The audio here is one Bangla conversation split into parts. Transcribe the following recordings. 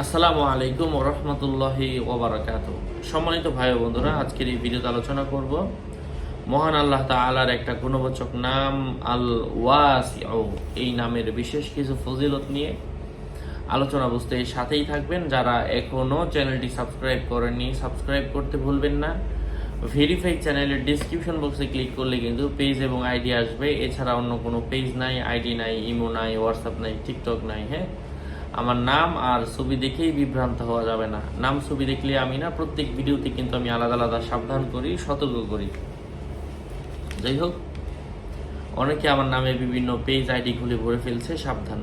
আসসালামু আলাইকুম রহমতুল্লাহি ওবরাকাত সম্মানিত ভাই বন্ধুরা, আজকের এই ভিডিওতে আলোচনা করব মহান আল্লাহ তাআলার একটা গুণবাচক নাম আল ওয়াসিউ এই নামের বিশেষ কিছু ফজিলত নিয়ে আলোচনা বুঝতে সাথেই থাকবেন। যারা এখনও চ্যানেলটি সাবস্ক্রাইব করেননি, সাবস্ক্রাইব করতে ভুলবেন না। ভেরিফাই চ্যানেলের ডিসক্রিপশন বক্সে ক্লিক করলে কিন্তু পেজ এবং আইডি আসবে। এছাড়া অন্য কোনো পেজ নাই আইডি নাই ইমো নাই হোয়াটসঅ্যাপ নাই টিকটক নাই হ্যাঁ? আমার নাম আর ছবি দেখেই বিভ্রান্ত হওয়া যাবে না। নাম ছবি দেখলে আমি না, প্রত্যেক ভিডিওতে কিন্তু আমি আলাদা আলাদা সাবধান করি, সতর্ক করি। যাই হোক, অনেকে আমার নামে বিভিন্ন পেজ আইডি খুলে ভরে ফেলছে, সাবধান।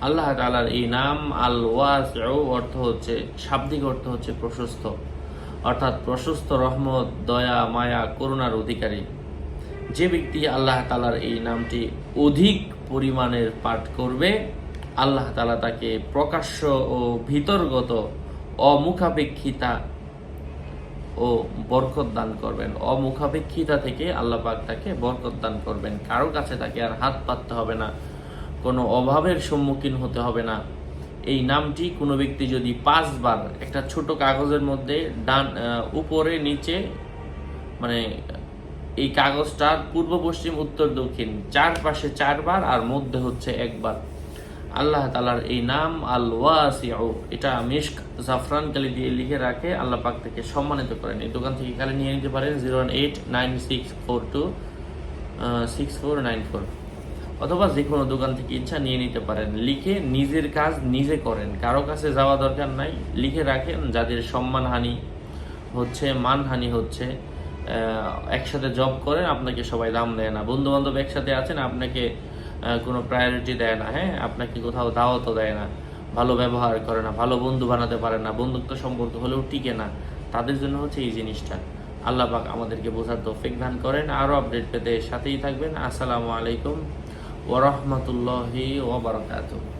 আল্লাহ তাআলার এই নাম আল ওয়াস অর্থ হচ্ছে, শাব্দিক অর্থ হচ্ছে প্রশস্ত। অর্থাৎ প্রশস্ত রহমত, দয়া, মায়া, করুণার অধিকারী। যে ব্যক্তি আল্লাহ তালার এই নামটি অধিক পরিমাণের পাঠ করবে আল্লাহ তালা তাকে প্রকাশ্য ও ভিতরগত অমুখাপেক্ষিতা ও বরকত দান করবেন। অমুখাপেক্ষিতা থেকে আল্লাহ পাক তাকে বরকত দান করবেন। কারও কাছে তাকে আর হাত পাততে হবে না। কোনো অভাবের সম্মুখীন হতে হবে না। এই নামটি কোনো ব্যক্তি যদি পাঁচবার একটা ছোট কাগজের মধ্যে ডান উপরে, নিচে মানে এই কাগজটার পূর্ব, পশ্চিম, উত্তর, দক্ষিণ, চারপাশে চারবার আর মধ্যে হচ্ছে একবার আল্লাহ তালার এই নাম আল ওয়াসিউ এটা মিশক জাফরান কালি দিয়ে লিখে রাখে, আল্লাহ পাক থেকে সম্মানিত করেন। এই দোকান থেকে কালি নিয়ে নিতে পারেন zero one eight nine six four two six four nine four. অথবা যে কোনো দোকান থেকে ইচ্ছা নিয়ে নিতে পারেন। লিখে নিজের কাজ নিজে করেন। কারও কাছে যাওয়া দরকার নাই। লিখে রাখেন, যাদের সম্মানহানি হচ্ছে, মানহানি হচ্ছে একসাথে জব করেন, আপনাকে সবাই দাম দেয় না। বন্ধু বান্ধব একসাথে আছেন, আপনাকে কোনো প্রায়োরিটি দেয় না হ্যাঁ? আপনাকে কোথাও দাওয়াতও দেয় না, ভালো ব্যবহার করে না, ভালো বন্ধু বানাতে পারে না, বন্ধুত্ব সম্পর্ক হলেও টিকে না। তাদের জন্য হচ্ছে এই জিনিসটা। আল্লাহ পাক আমাদেরকে বোঝার তৌফিক দান করেন। আরও আপডেট পেতে সাথেই থাকবেন। আসসালামু আলাইকুম ওরহমতুল্লাহি ওবরাকাতুহ